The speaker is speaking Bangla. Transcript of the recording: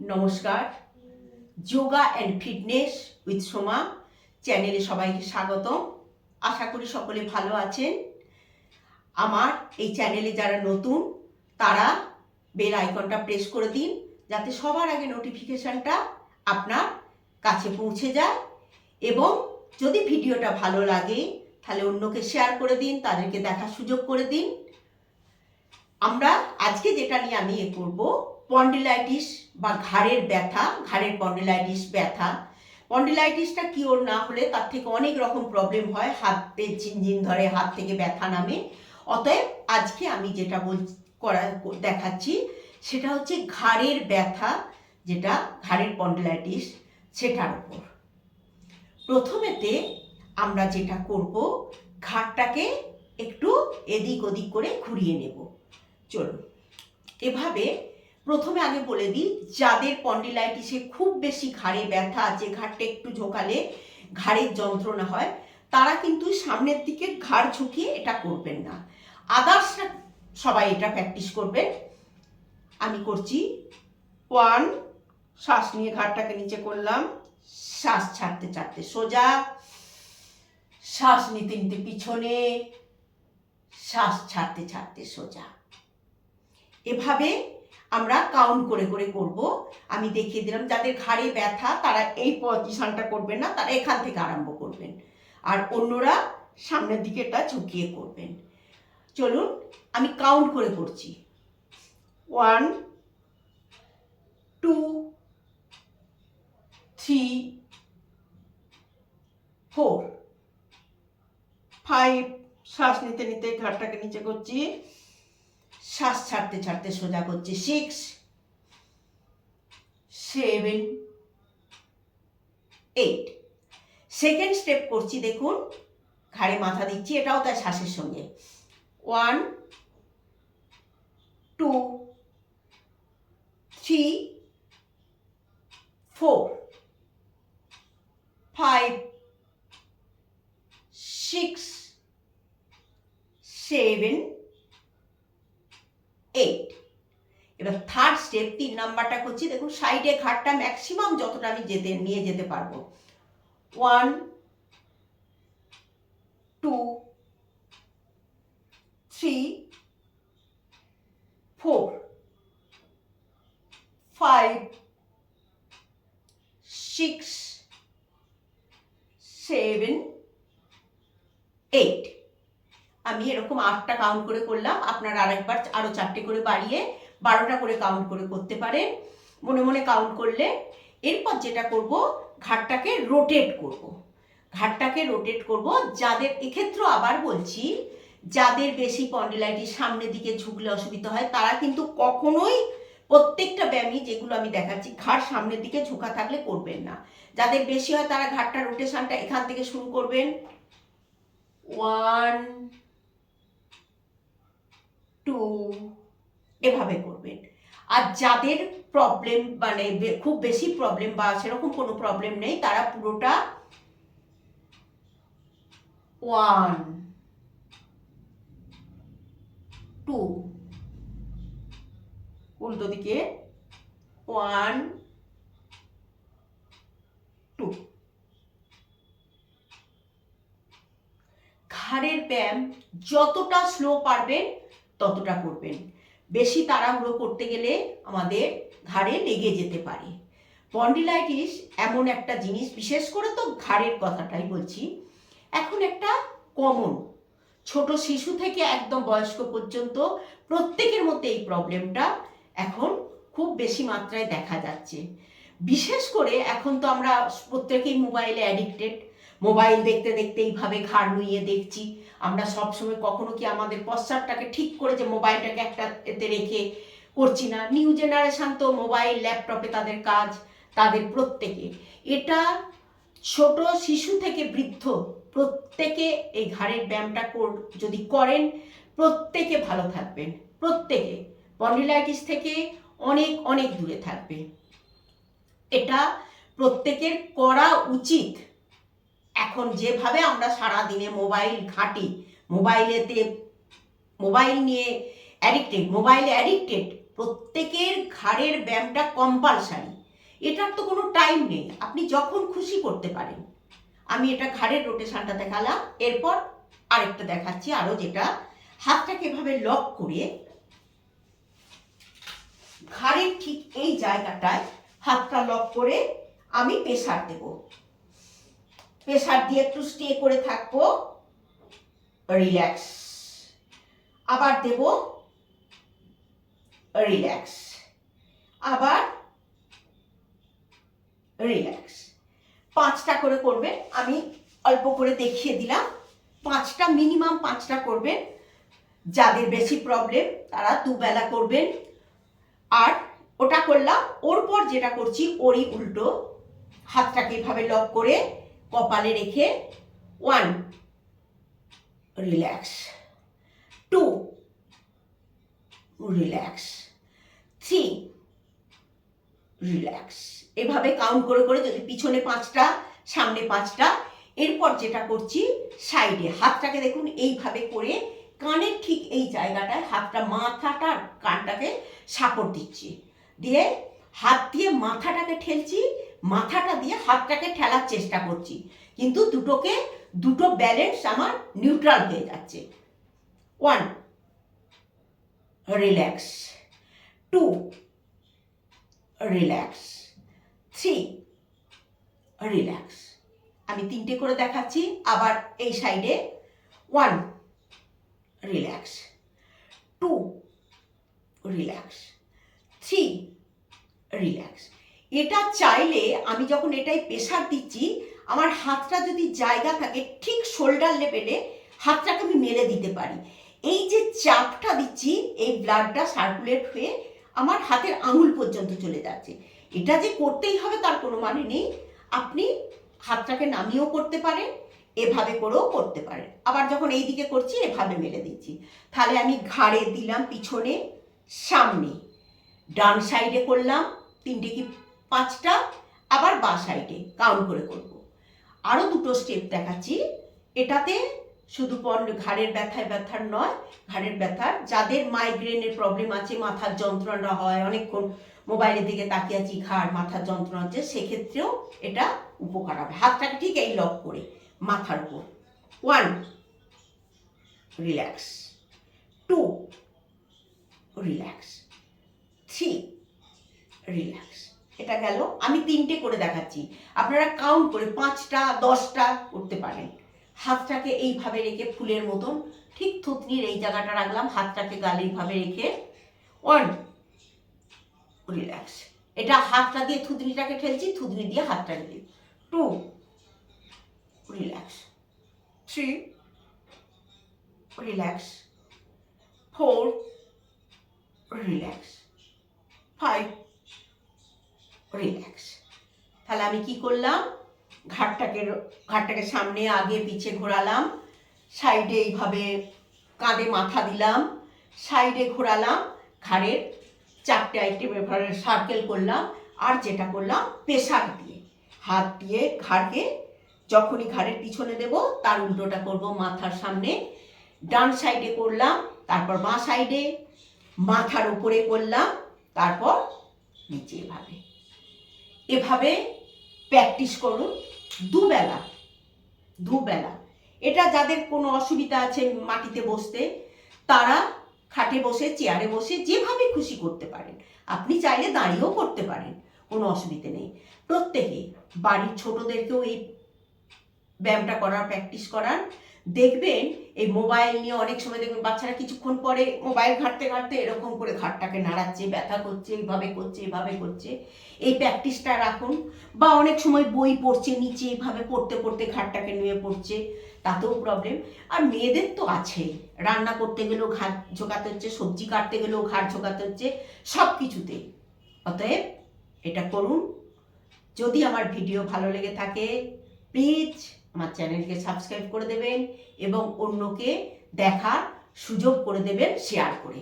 নমস্কার। Yoga and fitness with Soma চ্যানেলে সবাইকে স্বাগতম। আশা করি সকলে ভালো আছেন। আমার এই চ্যানেলে যারা নতুন, তারা বেল আইকনটা প্রেস করে দিন, যাতে সবার আগে নোটিফিকেশানটা আপনার কাছে পৌঁছে যায়। এবং যদি ভিডিওটা ভালো লাগে, তাহলে অন্যকে শেয়ার করে দিন, তাদেরকে দেখার সুযোগ করে দিন। আমরা আজকে যেটা নিয়ে আমি এ করব পন্ডিলাইটিস বা ঘাড়ের ব্যথা, ঘাড়ের পন্ডিলাইটিস ব্যথা। পন্ডিলাইটিসটা কিওর না হলে তার থেকে অনেক রকম প্রবলেম হয়, হাতে ঝিনঝিন ধরে হাত থেকে ব্যথা নামে। অতএব আজকে আমি যেটা বল, করা, দেখাচ্ছি, সেটা হচ্ছে ঘাড়ের ব্যথা, যেটা ঘাড়ের পন্ডিলাইটিস সেটার উপর। প্রথমেতে আমরা যেটা করব, ঘাড়টাকে একটু এদিক ওদিক করে ঘুরিয়ে নেব। চলুন। এভাবে প্রথমে আগে বলে দিই, যাদের পন্ডিলাইটিসে খুব বেশি ঘাড়ে ব্যথা আছে ঘাড়টা একটু ঝোঁকালে ঘাড়ের যন্ত্রণা হয়, তারা কিন্তু সামনের দিকে ঘাড় ঝুঁকিয়ে এটা করবেন না। আদার্স সবাই এটা প্র্যাকটিস করবেন। আমি করছি। ওয়ান শ্বাস নিয়ে ঘাড়টাকে নিচে করলাম। শ্বাস ছাড়তে ছাড়তে সোজা। শ্বাস নিতে নিতে পিছনে। শ্বাস ছাড়তে ছাড়তে সোজা। এভাবে আমরা কাউন্ট করে করে করব। আমি দেখিয়ে দিলাম, যাদের ঘাড়ে ব্যথা, তারা এই পজিশনটা করবেন না, তারা এখান থেকে আরম্ভ করবেন। আর অন্যরা সামনের দিকে এটা ঝুঁকিয়ে করবেন। চলুন, আমি কাউন্ট করে করছি। One two three four five শ্বাস নিতে নিতে ঘাটটাকে নিচে করছি। শ্বাস ছাড়তে ছাড়তে সোজা করছি। Six seven eight second step করছি, দেখুন। ঘাড়ে মাথা দিচ্ছি, এটাও তার শ্বাসের সঙ্গে। One two three four five six seven eight এবার থার্ড স্টেপ তিন নাম্বারটা করছি। দেখুন সাইডে ঘাটটা ম্যাক্সিমাম যতটা আমি যেতে, নিয়ে যেতে পারব। One two three four five six seven eight আমি এরকম আটটা কাউন্ট করে করলাম, আপনারা আরেকবার আরও চারটে করে বাড়িয়ে বারোটা করে কাউন্ট করে করতে পারেন মনে মনে কাউন্ট করলে এরপর যেটা করব, ঘাটটাকে রোটেট করব। ঘাটটাকে রোটেট করব, যাদের, এক্ষেত্রেও আবার বলছি, যাদের বেশি পন্ডিলাইটিস সামনের দিকে ঝুঁকলে অসুবিধা হয়, তারা কিন্তু কখনোই প্রত্যেকটা ব্যায়ামই যেগুলো আমি দেখাচ্ছি ঘাট সামনের দিকে ঝুঁকা থাকলে করবেন না। যাদের বেশি হয় তারা ঘাটটা রোটেশনটা এখান থেকে শুরু করবেন। ওয়ান টু এভাবে করবেন। আর যাদের প্রবলেম মানে খুব বেশি প্রবলেম বা সেরকম কোনো প্রবলেম নেই, তারা পুরোটা ওয়ান টু উল্টো দিকে ওয়ান টু ঘাড়ের ব্যায়াম, যতটা স্লো পারবেন ততটা করবেন। বেশি তাড়াহুড়ো করতে গেলে আমাদের ঘাড়ে লেগে যেতে পারে। পন্ডিলাইটিস এমন একটা জিনিস, বিশেষ করে তো ঘাড়ের কথাটাই বলছি, এখন একটা কমন। ছোট শিশু থেকে একদম বয়স্ক পর্যন্ত প্রত্যেকের মধ্যে এই প্রবলেমটা এখন খুব বেশি মাত্রায় দেখা যাচ্ছে। বিশেষ করে এখন তো আমরা প্রত্যেকেই মোবাইলে অ্যাডিক্টেড মোবাইল দেখতে দেখতে এইভাবে ঘাড় নুইয়ে দেখছি। আমরা সবসময় কখনো কি আমাদের পশ্চাৎটাকে ঠিক করে যে মোবাইলটাকে একটা এতে রেখে করছি না। নিউ জেনারেশন তো মোবাইল ল্যাপটপে তাদের কাজ, তাদের প্রত্যেকে। এটা ছোট শিশু থেকে বৃদ্ধ প্রত্যেকে এই ঘাড়ের ব্যায়ামটা যদি করেন, প্রত্যেকে ভালো থাকবেন। প্রত্যেকে। পন্ডিলাইটিস থেকে অনেক অনেক দূরে থাকবে। এটা প্রত্যেকের করা উচিত। এখন যেভাবে আমরা সারা দিনে মোবাইল ঘাঁটি, মোবাইলেতে, মোবাইল নিয়ে অ্যাডিক্টেড মোবাইলে অ্যাডিক্টেড প্রত্যেকের ঘাড়ের ব্যায়ামটা কম্পালসারি এটার তো কোনো টাইম নেই। আপনি যখন খুশি করতে পারেন। আমি এটা ঘাড়ের রোটেশনটা দেখালাম, এরপর আরেকটা দেখাচ্ছি আরও যেটা। হাতটাকে এভাবে লক করে ঘাড়ের ঠিক এই জায়গাটায় হাতটা লক করে আমি প্রেশার দেব। প্রেসার দিয়ে একটু স্টে করে থাকব। রিল্যাক্স আবার দেব রিল্যাক্স আবার রিল্যাক্স পাঁচটা করে করবেন আমি অল্প করে দেখিয়ে দিলাম। পাঁচটা মিনিমাম পাঁচটা করবেন যাদের বেশি প্রবলেম তারা দুবেলা করবেন। আর ওটা করলাম, ওর পর যেটা করছি, ওরই উল্টো। হাতটাকে এভাবে লক করে কপালে রেখে one relax two relax three relax এভাবে কাউন্ট করে করে যদি পিছনে পাঁচটা, সামনে পাঁচটা, এরপর যেটা করছি সাইডে হাতটাকে দেখুন, এইভাবে করে কানের ঠিক এই জায়গাটায় হাতটা মাথাটা কানটাকে সাপোর্ট দিচ্ছি। দিয়ে হাত দিয়ে মাথাটাকে ঠেলছি মাথাটা দিয়ে হাতটাকে ঠেলার চেষ্টা করছি। কিন্তু দুটোকে, দুটো ব্যালেন্স আমার নিউট্রাল হয়ে যাচ্ছে। One relax two relax three relax আমি তিনটে করে দেখাচ্ছি, আবার এই সাইডে one relax two relax three relax এটা চাইলে আমি যখন এটাই প্রেশার দিচ্ছি, আমার হাতটা যদি জায়গা থাকে ঠিক শোল্ডার লেভেলে, হাতটাকে আমি মেলে দিতে পারি। এই যে চাপটা দিচ্ছি, এই ব্লাডটা সার্কুলেট হয়ে আমার হাতের আঙুল পর্যন্ত চলে যাচ্ছে। এটা যে করতেই হবে তার কোনো মানে নেই। আপনি হাতটাকে নামিয়েও করতে পারেন, এভাবে করেও করতে পারেন। আবার যখন এই দিকে করছি, এভাবে মেলে দিচ্ছি। তাহলে আমি ঘাড়ে দিলাম পিছনে, সামনে। ডান সাইডে করলাম, তিনটে কি পাঁচটা, আবার বা সাইডে কাউন্ট করে করব। আরও দুটো স্টেপ দেখাচ্ছি। এটাতে শুধু পন, ঘাড়ের ব্যথায় ব্যথার নয়, ঘাড়ের ব্যথার, যাদের মাইগ্রেনের প্রবলেম আছে, মাথার যন্ত্রণা হয়, অনেকক্ষণ মোবাইলের দিকে তাকিয়ে আছি, ঘাড়, মাথার যন্ত্রণা হচ্ছে, সেক্ষেত্রেও এটা উপকার হবে। হাতটাকে ঠিক এই লক করে মাথার উপর। One relax two relax three relax এটা গেল। আমি তিনটে করে দেখাচ্ছি। আপনারা কাউন্ট করে পাঁচটা, দশটা করতে পারেন। হাতটাকে এইভাবে রেখে ফুলের মতন ঠিক থুতনির এই জায়গাটা রাখলাম। হাতটাকে এইভাবে রেখে ওয়ান, রিল্যাক্স। এটা হাতটা দিয়ে থুতনিটাকে ঠেলছি, থুতনি দিয়ে হাতটাকে দিই two, relax. Three, relax. Four, relax five relax তাহলে আমি কি করলাম, ঘাটটাকে ঘাটটাকে সামনে, আগে, পিছে ঘোরালাম, সাইডে এইভাবে কাঁধে মাথা দিলাম, সাইডে ঘোরালাম, ঘাড়ের চারটে আইটেম সার্কেল করলাম, আর যেটা করলাম প্রেশার দিয়ে। হাত দিয়ে ঘাড়কে যখনই ঘাড়ের পিছনে দেব, তার উল্টোটা করব মাথার সামনে। ডান সাইডে করলাম, তারপর বাঁ সাইডে, মাথার উপরে করলাম, তারপর নিচে এভাবে। এভাবে প্র্যাকটিস করুন দুবেলা দুবেলা। এটা যাদের কোনো অসুবিধা আছে মাটিতে বসতে, তারা খাটে বসে, চেয়ারে বসে যেভাবে খুশি করতে পারেন। আপনি চাইলে দাঁড়িয়েও করতে পারেন, কোনো অসুবিধে নেই। প্রত্যেকে, বাড়ির ছোটদেরকেও এই ব্যায়ামটা করার প্র্যাকটিস করান। দেখবেন এই মোবাইল নিয়ে অনেক সময় দেখবেন বাচ্চারা কিছুক্ষণ পরে মোবাইল ঘাঁটতে ঘাঁটতে এরকম করে ঘাটটাকে নাড়াচ্ছে, ব্যথা করছে, এইভাবে করছে এইভাবে করছে। এই প্র্যাকটিসটা রাখুন। বা অনেক সময় বই পড়ছে, নিচে এইভাবে পড়তে পড়তে ঘাটটাকে নিয়ে পড়ছে, তাতেও প্রবলেম আর মেয়েদের তো আছে। রান্না করতে গেলেও ঘাট ঝোকাতে হচ্ছে, সবজি কাটতে গেলেও ঘাট ঝোকাতে হচ্ছে সব কিছুতেই অতএব এটা করুন। যদি আমার ভিডিও ভালো লেগে থাকে প্লিজ আমার চ্যানেলকে সাবস্ক্রাইব করে দেবেন এবং অন্যকে দেখার সুযোগ করে দেবেন শেয়ার করে।